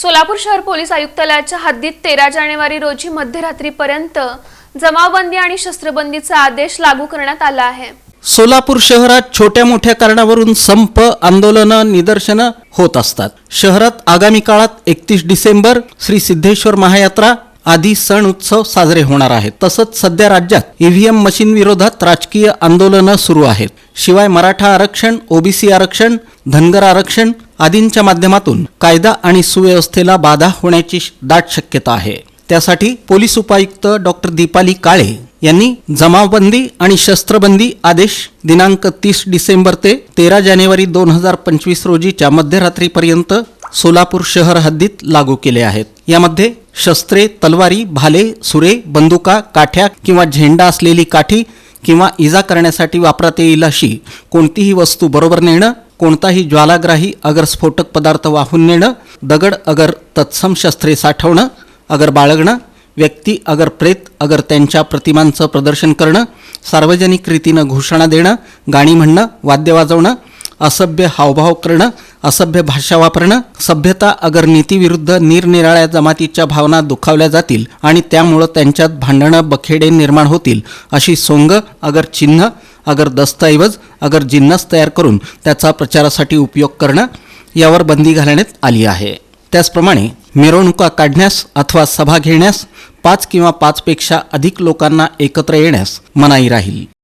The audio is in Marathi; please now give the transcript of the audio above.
सोलापूर शहर पोलीस आयुक्तालयाच्या हद्दीत तेरा जानेवारी रोजी मध्यरात्रीपर्यंत जमावबंदी आणि शस्त्रबंदीचा आदेश लागू करण्यात आला आहे. सोलापूर शहरात छोट्या मोठ्या कारणावरून संप आंदोलनं निदर्शनं होत असतात. शहरात आगामी काळात एकतीस डिसेंबर श्री सिद्धेश्वर महायात्रा आदी सण उत्सव साजरे होणार आहेत. तसंच सध्या राज्यात ईव्हीएम मशीन विरोधात राजकीय आंदोलनं सुरू आहेत. शिवाय मराठा आरक्षण ओबीसी आरक्षण धनगर आरक्षण आदींच्या माध्यमातून कायदा आणि सुव्यवस्थेला बाधा होण्याची दाट शक्यता आहे. त्यासाठी पोलीस उपायुक्त डॉक्टर दीपाली काळे यांनी जमावबंदी आणि शस्त्रबंदी आदेश दिनांक तीस डिसेंबर ते तेरा जानेवारी दोन हजार पंचवीस रोजीच्या मध्यरात्रीपर्यंत सोलापूर शहर हद्दीत लागू केले आहेत. यामध्ये शस्त्रे तलवारी भाले सुरे बंदुका काठ्या किंवा झेंडा असलेली काठी किंवा इजा करण्यासाठी वापरात येईल अशी कोणतीही वस्तू बरोबर नेणं कोणताही ज्वालाग्राही अगर स्फोटक पदार्थ वाहून नेणं दगड अगर तत्सम शस्त्रे साठवणं अगर बाळगणं व्यक्ती अगर प्रेत अगर त्यांच्या प्रतिमांचं प्रदर्शन करणं सार्वजनिक रीतीनं घोषणा देणं गाणी म्हणणं वाद्य वाजवणं असभ्य हावभाव करणं असभ्य भाषा वापरणं सभ्यता अगर नीतीविरुद्ध निरनिराळ्या जमातीच्या भावना दुखावल्या जातील आणि त्यामुळं त्यांच्यात भांडणं बखेडे निर्माण होतील अशी सोंग अगर चिन्ह अगर दस्तऐवज अगर जिन्नस तयार करून त्याचा प्रचारासाठी उपयोग करणं यावर बंदी घालण्यात आली आहे. त्याचप्रमाणे मिरवणुका काढण्यास अथवा सभा घेण्यास पाच किंवा पाचपेक्षा अधिक लोकांना एकत्र येण्यास मनाई राहील.